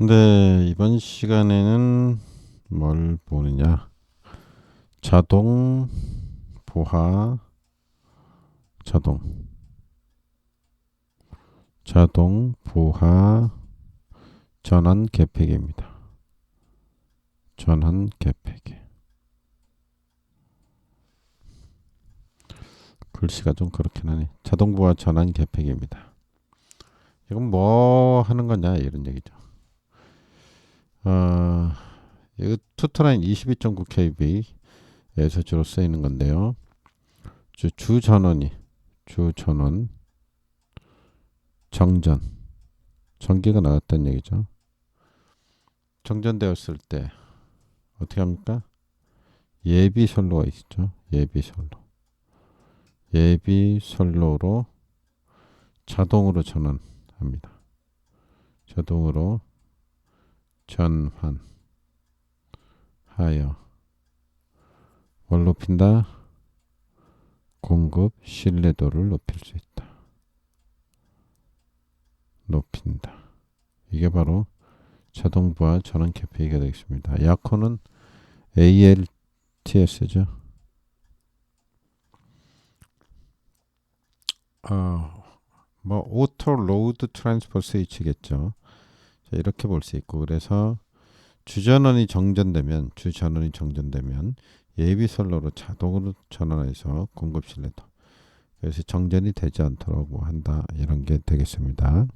네, 이번 시간에는 뭘 보느냐? 자동 보하 자동 자동 보하 전환 개폐기입니다. 전환 개폐기. 글씨가 좀 그렇긴 하네. 자동 보하 전환 개폐기입니다. 이건 뭐 하는 거냐 이런 얘기죠. 어, 이거 투트라인 22.9kb에서 주로 쓰이는 건데요. 주, 주 전원이 주 전원 정전 전기가 나갔다는 얘기죠. 정전되었을 때 어떻게 합니까? 예비 선로가 있죠. 예비 선로. 예비 선로로 자동으로 전환합니다. 자동으로 전환 하여 뭘 높인다? 공급 신뢰도를 높일 수 있다. 높인다. 이게 바로 자동부하 전원 캐페이가 되겠습니다. 약호는 ALTS죠. 어, 뭐 오토 로드 트랜스퍼 스위치겠죠. 자, 이렇게 볼 수 있고 그래서 주전원이 정전되면 주전원이 정전되면 예비 선로로 자동으로 전환해서 공급 신뢰도 그래서 정전이 되지 않도록 뭐 한다 이런 게 되겠습니다.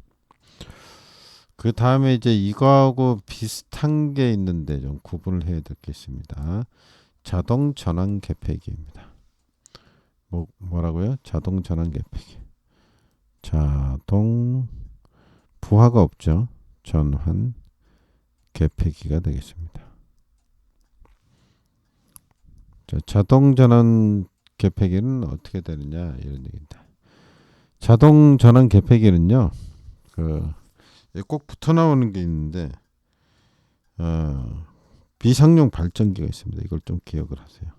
그 다음에 이제 이거하고 비슷한 게 있는데 좀 구분을 해야 될 게 있습니다. 자동 전환 개폐기입니다. 뭐 뭐라고요? 자동 전환 개폐기. 자동 부하가 없죠. 전환 개폐기가 되겠습니다. 자, 자동 전환 개폐기는 어떻게 되느냐 이런 얘기입니다. 자동 전환 개폐기는요, 그 꼭 붙어 나오는 게 있는데 어, 비상용 발전기가 있습니다. 이걸 좀 기억을 하세요.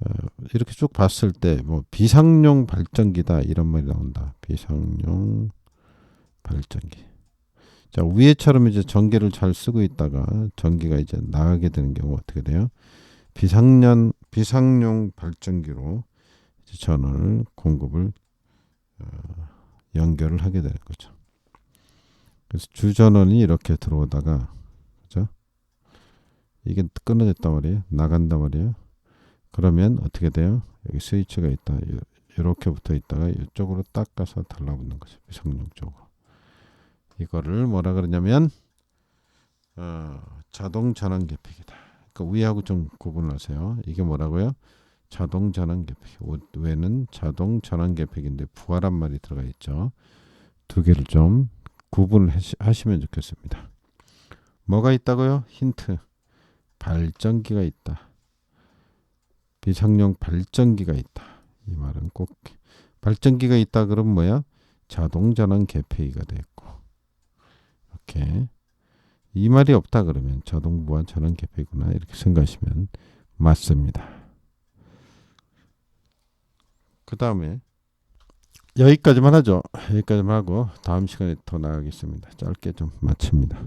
어, 이렇게 쭉 봤을 때 뭐 비상용 발전기다 이런 말이 나온다. 비상용 발전기. 자, 위에처럼 이제 전기를 잘 쓰고 있다가 전기가 이제 나가게 되는 경우 어떻게 돼요? 비상년 비상용 발전기로 이제 전원을 공급을 어, 연결을 하게 되는 거죠. 그래서 주전원이 이렇게 들어오다가 그죠? 이게 끊어졌단 말이에요. 나간단 말이에요. 그러면 어떻게 돼요? 여기 스위치가 있다. 이렇게 붙어 있다가 이쪽으로 딱 가서 달라붙는 거죠. 비상용 쪽으로. 이거를 뭐라 그러냐면 어, 자동 전환 개폐기다. 그러니까 위하고 좀 구분하세요. 이게 뭐라고요? 자동 전환 개폐기. 외는 자동 전환 개폐기인데 부하란 말이 들어가 있죠. 두 개를 좀 구분을 하시면 좋겠습니다. 뭐가 있다고요? 힌트. 발전기가 있다. 비상용 발전기가 있다. 이 말은 꼭 발전기가 있다 그러면 뭐야? 자동 전환 개폐기가 됐고 이렇게 이 말이 없다 그러면 자동부와 전원 개폐구나 이렇게 생각하시면 맞습니다. 그 다음에 여기까지만 하죠. 여기까지만 하고 다음 시간에 더 나가겠습니다. 짧게 좀 마칩니다.